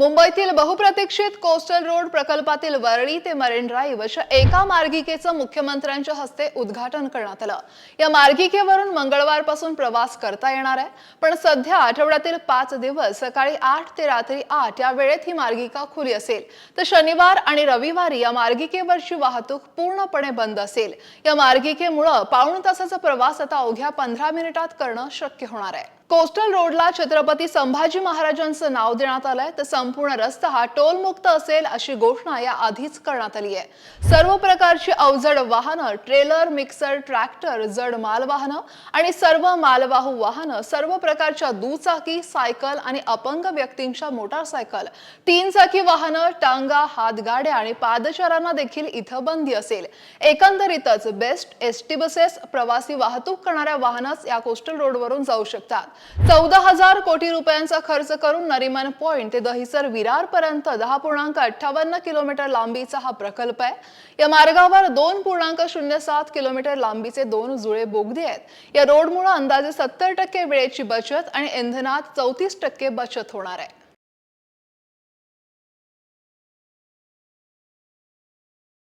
मुंबईतील बहुप्रतीक्षित coastal road प्रकल्पातील वरळी ते मरीन ड्राईव्ह अशा एका मार्गिकेचं मुख्यमंत्र्यांच्या हस्ते उद्घाटन करण्यात आलं. या मार्गिकेवरून मंगळवारपासून प्रवास करता येणार आहे. पण सध्या आठवड्यातील पाच दिवस सकाळी आठ ते रात्री आठ या वेळेत ही मार्गिका खुली असेल. तर शनिवार आणि रविवारी या मार्गिकेवरची वाहतूक पूर्णपणे बंद असेल. या मार्गिकेमुळं पाऊण तासाचा प्रवास आता अवघ्या पंधरा मिनिटात करणं शक्य होणार आहे. कोस्टल रोडला छत्रपती संभाजी महाराजांचं नाव देण्यात आलंय. तर संपूर्ण रस्ता हा टोलमुक्त असेल अशी घोषणा या आधीच करण्यात आली आहे. सर्व प्रकारची अवजड वाहनं ट्रेलर मिक्सर ट्रॅक्टर जड मालवाहनं आणि सर्व मालवाहू वाहनं सर्व प्रकारच्या दुचाकी सायकल आणि अपंग व्यक्तींच्या मोटारसायकल तीन चाकी वाहनं टांगा हातगाड्या आणि पादचारांना देखील इथं बंदी असेल. एकंदरीतच बेस्ट एस टी बसेस प्रवासी वाहतूक करणाऱ्या वाहनच या कोस्टल रोडवरून जाऊ शकतात. चौदा हजार कोटी रुपयांचा खर्च करून नरिमन पॉइंट ते दहिसर विरार पर्यंत दहा पूर्णांक अठ्ठावन्न किलोमीटर लांबीचा हा प्रकल्प आहे. या मार्गावर दोन पूर्णांक शून्य सात किलोमीटर लांबीचे दोन जुळे बोगदे आहेत. या रोडमुळे अंदाजे सत्तर टक्के वेळेची बचत आणि इंधनात चौतीस टक्के बचत होणार आहे.